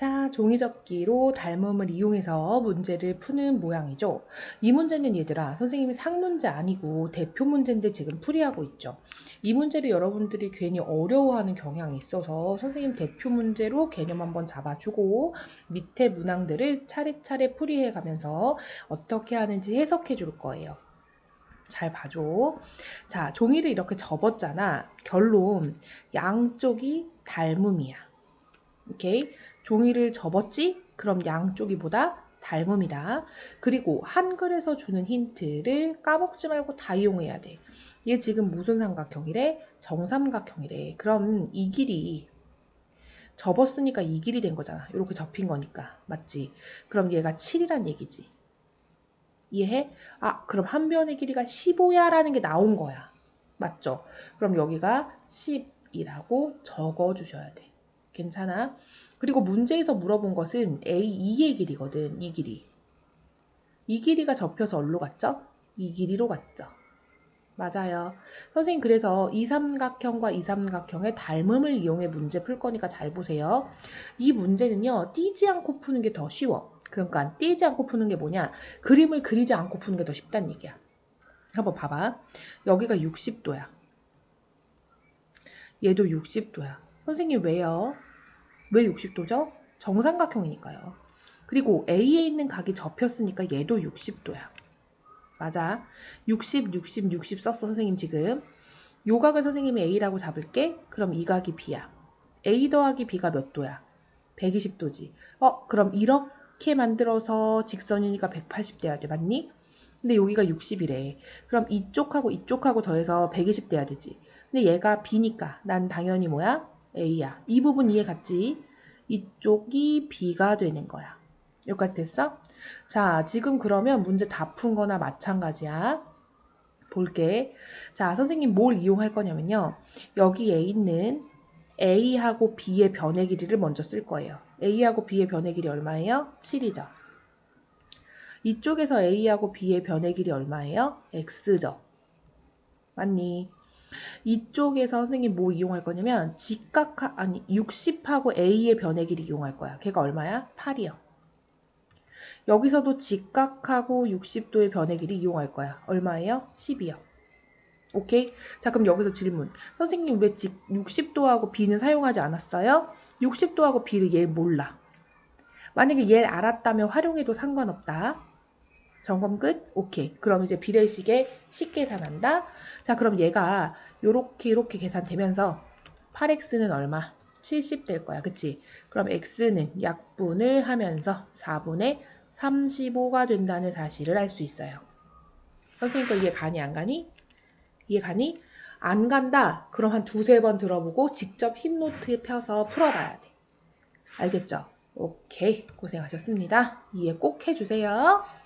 자, 종이접기로 닮음을 이용해서 문제를 푸는 모양이죠. 이 문제는 얘들아, 선생님이 상문제 아니고 대표 문제인데 지금 풀이하고 있죠. 이 문제를 여러분들이 괜히 어려워하는 경향이 있어서 선생님 대표 문제로 개념 한번 잡아주고 밑에 문항들을 차례차례 풀이해 가면서 어떻게 하는지 해석해 줄 거예요. 잘 봐줘. 자, 종이를 이렇게 접었잖아. 결론, 양쪽이 닮음이야. 오케이? 종이를 접었지? 그럼 양쪽이 보다 닮음이다. 그리고 한글에서 주는 힌트를 까먹지 말고 다 이용해야 돼. 얘 지금 무슨 삼각형이래? 정삼각형이래. 그럼 이 길이 접었으니까 이 길이 된 거잖아. 이렇게 접힌 거니까. 맞지? 그럼 얘가 7이란 얘기지. 이해해? 아, 그럼 한 변의 길이가 15야 라는 게 나온 거야. 맞죠? 그럼 여기가 10이라고 적어 주셔야 돼. 괜찮아? 그리고 문제에서 물어본 것은 A2의 길이거든. 이 길이. 이 길이가 접혀서 어디로 갔죠? 이 길이로 갔죠. 맞아요. 선생님 그래서 이 삼각형과 이 삼각형의 닮음을 이용해 문제 풀 거니까 잘 보세요. 이 문제는요. 띄지 않고 푸는 게 더 쉬워. 그러니까 띄지 않고 푸는 게 뭐냐? 그림을 그리지 않고 푸는 게 더 쉽다는 얘기야. 한번 봐봐. 여기가 60도야. 얘도 60도야. 선생님 왜요? 왜 60도죠? 정삼각형이니까요. 그리고 A에 있는 각이 접혔으니까 얘도 60도야. 맞아. 60, 60, 60 썼어, 선생님 지금. 요 각을 선생님이 A라고 잡을게. 그럼 이 각이 B야. A 더하기 B가 몇 도야? 120도지. 어, 그럼 이렇게 만들어서 직선이니까 180 돼야 돼. 맞니? 근데 여기가 60이래. 그럼 이쪽하고 이쪽하고 더해서 120 돼야 되지. 근데 얘가 B니까 난 당연히 뭐야? A야. 이 부분 이해 갔지? 이쪽이 B가 되는 거야. 여기까지 됐어? 자, 지금 그러면 문제 다 푼 거나 마찬가지야. 볼게. 자, 선생님 뭘 이용할 거냐면요. 여기에 있는 A하고 B의 변의 길이를 먼저 쓸 거예요. A하고 B의 변의 길이 얼마예요? 7이죠. 이쪽에서 A하고 B의 변의 길이 얼마예요? X죠. 맞니? 이쪽에서 선생님 뭐 이용할 거냐면 직각 아니 60하고 A의 변의 길이 이용할 거야. 걔가 얼마야? 8이요. 여기서도 직각하고 60도의 변의 길이 이용할 거야. 얼마예요? 10이요. 오케이? 자, 그럼 여기서 질문. 선생님 왜 60도하고 B는 사용하지 않았어요? 60도하고 B를 얘 몰라. 만약에 얘를 알았다면 활용해도 상관없다. 점검 끝? 오케이. 그럼 이제 비례식에 식 계산한다. 자, 그럼 얘가 요렇게 요렇게 계산되면서 8x는 얼마? 70 될 거야. 그치? 그럼 x는 약분을 하면서 4분의 35가 된다는 사실을 알 수 있어요. 선생님 거 이해 가니 안 가니? 이해 가니? 안 간다. 그럼 한 두세 번 들어보고 직접 흰 노트에 펴서 풀어봐야 돼. 알겠죠? 오케이. 고생하셨습니다. 이해 꼭 해주세요.